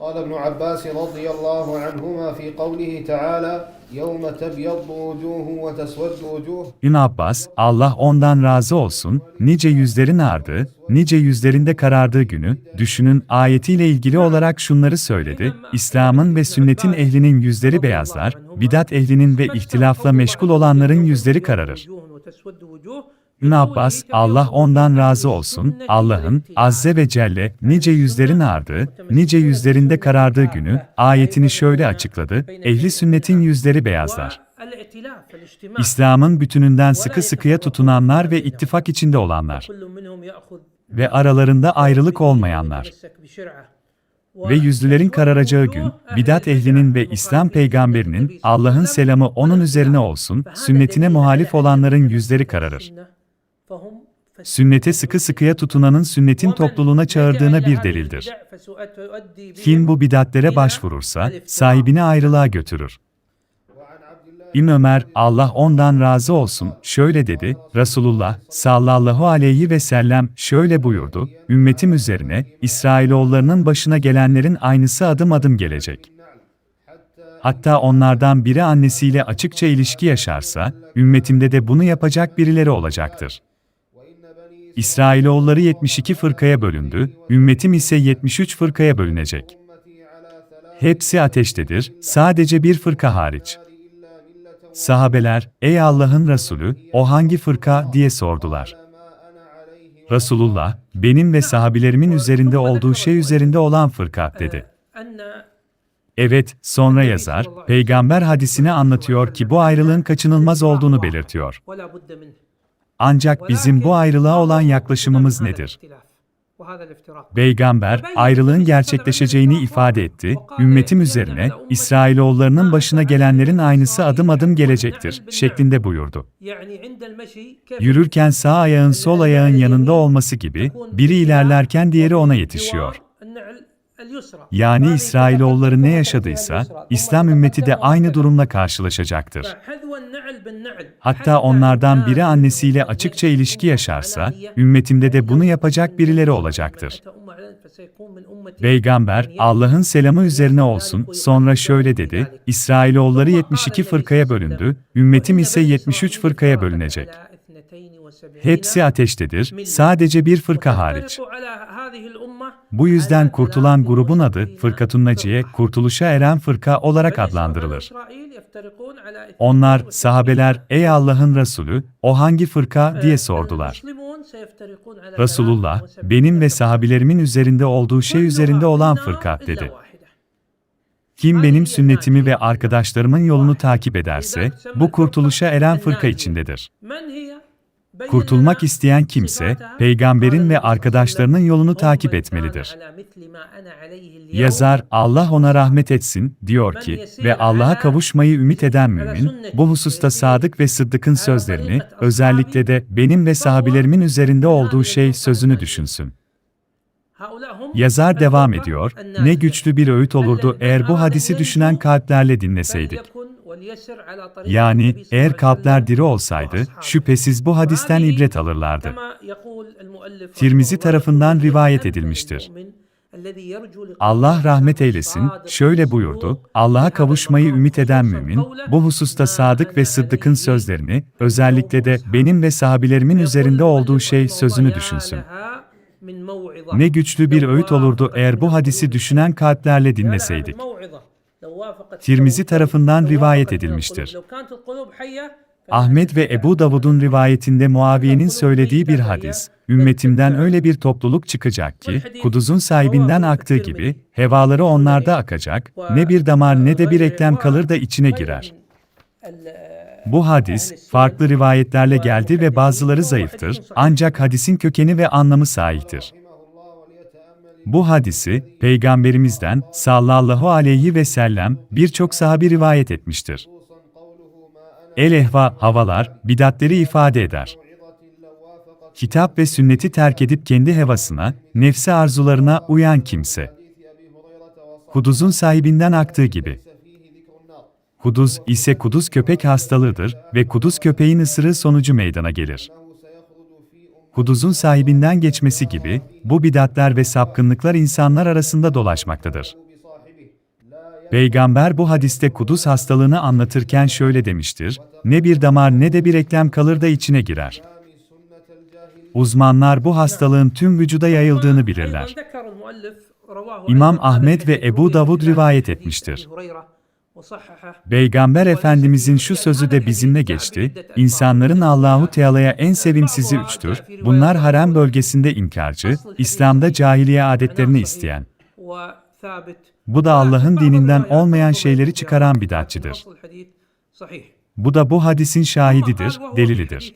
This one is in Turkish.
قال ابن عباس رضي الله عنهما في قوله تعالى يوم تبيض وجوه وتسود وجوه İbn Abbas, Allah ondan razı olsun, nice yüzlerin ardığı, nice yüzlerinde karardığı günü, düşünün ayetiyle ilgili olarak şunları söyledi, İslam'ın ve sünnetin ehlinin yüzleri beyazlar, bidat ehlinin ve ihtilafla meşgul olanların yüzleri kararır. İbn Abbas, Allah ondan razı olsun, Allah'ın, Azze ve Celle, nice yüzlerin ardığı, nice yüzlerinde karardığı günü, ayetini şöyle açıkladı, ehli sünnetin yüzleri beyazlar. İslam'ın bütününden sıkı sıkıya tutunanlar ve ittifak içinde olanlar ve aralarında ayrılık olmayanlar ve yüzlülerin kararacağı gün, bidat ehlinin ve İslam peygamberinin, Allah'ın selamı onun üzerine olsun, sünnetine muhalif olanların yüzleri kararır. Sünnete sıkı sıkıya tutunanın sünnetin topluluğuna çağırdığına bir delildir. Kim bu bidatlere başvurursa, sahibini ayrılığa götürür. İbn Ömer, Allah ondan razı olsun, şöyle dedi, Resulullah sallallahu aleyhi ve sellem şöyle buyurdu, ümmetim üzerine, İsrailoğullarının başına gelenlerin aynısı adım adım gelecek. Hatta onlardan biri annesiyle açıkça ilişki yaşarsa, ümmetimde de bunu yapacak birileri olacaktır. İsrailoğulları 72 fırkaya bölündü, ümmetim ise 73 fırkaya bölünecek. Hepsi ateştedir, sadece bir fırka hariç. Sahabeler, ey Allah'ın Resulü, o hangi fırka diye sordular. Resulullah, benim ve sahabilerimin üzerinde olduğu şey üzerinde olan fırka dedi. Evet, sonra yazar, peygamber hadisini anlatıyor ki bu ayrılığın kaçınılmaz olduğunu belirtiyor. Ancak bizim bu ayrılığa olan yaklaşımımız nedir? Peygamber, ayrılığın gerçekleşeceğini ifade etti, ümmetim üzerine, İsrailoğullarının başına gelenlerin aynısı adım adım gelecektir, şeklinde buyurdu. Yürürken sağ ayağın sol ayağın yanında olması gibi, biri ilerlerken diğeri ona yetişiyor. Yani İsrailoğulları ne yaşadıysa, İslam ümmeti de aynı durumla karşılaşacaktır. Hatta onlardan biri annesiyle açıkça ilişki yaşarsa, ümmetimde de bunu yapacak birileri olacaktır. Peygamber, Allah'ın selamı üzerine olsun, sonra şöyle dedi, İsrailoğulları 72 fırkaya bölündü, ümmetim ise 73 fırkaya bölünecek. Hepsi ateştedir, sadece bir fırka hariç. Bu yüzden kurtulan grubun adı, Fırkatun Naciye, kurtuluşa eren fırka olarak adlandırılır. Onlar, sahabeler, ey Allah'ın Resulü, o hangi fırka diye sordular. Resulullah, benim ve sahabilerimin üzerinde olduğu şey üzerinde olan fırka dedi. Kim benim sünnetimi ve arkadaşlarımın yolunu takip ederse, bu kurtuluşa eren fırka içindedir. Kurtulmak isteyen kimse, peygamberin ve arkadaşlarının yolunu takip etmelidir. Yazar, Allah ona rahmet etsin, diyor ki, ve Allah'a kavuşmayı ümit eden mümin, bu hususta sadık ve sıddıkın sözlerini, özellikle de benim ve sahabilerimin üzerinde olduğu şey sözünü düşünsün. Yazar devam ediyor, ne güçlü bir öğüt olurdu eğer bu hadisi düşünen kalplerle dinleseydik. Yani eğer kalpler diri olsaydı, şüphesiz bu hadisten ibret alırlardı. Tirmizi tarafından rivayet edilmiştir. Allah rahmet eylesin, şöyle buyurdu, Allah'a kavuşmayı ümit eden mümin, bu hususta sadık ve sıddıkın sözlerini, özellikle de benim ve sahabilerimin üzerinde olduğu şey sözünü düşünsün. Ne güçlü bir öğüt olurdu eğer bu hadisi düşünen kalplerle dinleseydik. Tirmizi tarafından rivayet edilmiştir. Ahmet ve Ebu Davud'un rivayetinde Muaviye'nin söylediği bir hadis, ümmetimden öyle bir topluluk çıkacak ki, kuduzun sahibinden aktığı gibi, hevaları onlarda akacak, ne bir damar ne de bir eklem kalır da içine girer. Bu hadis, farklı rivayetlerle geldi ve bazıları zayıftır, ancak hadisin kökeni ve anlamı sahihtir. Bu hadisi, Peygamberimizden sallallahu aleyhi ve sellem birçok sahabi rivayet etmiştir. El-ehva, havalar, bidatleri ifade eder. Kitap ve sünneti terk edip kendi hevasına, nefsi arzularına uyan kimse. Kuduzun sahibinden aktığı gibi. Kuduz ise kuduz köpek hastalığıdır ve kuduz köpeğin ısırığı sonucu meydana gelir. Kuduzun sahibinden geçmesi gibi, bu bidatler ve sapkınlıklar insanlar arasında dolaşmaktadır. Peygamber bu hadiste kuduz hastalığını anlatırken şöyle demiştir, ne bir damar ne de bir eklem kalır da içine girer. Uzmanlar bu hastalığın tüm vücuda yayıldığını bilirler. İmam Ahmet ve Ebu Davud rivayet etmiştir. Peygamber Efendimizin şu sözü de bizimle geçti, insanların Allahu Teala'ya en sevimsizi üçtür, bunlar harem bölgesinde inkarcı, İslam'da cahiliye adetlerini isteyen. Bu da Allah'ın dininden olmayan şeyleri çıkaran bidatçıdır. Bu da bu hadisin şahididir, delilidir.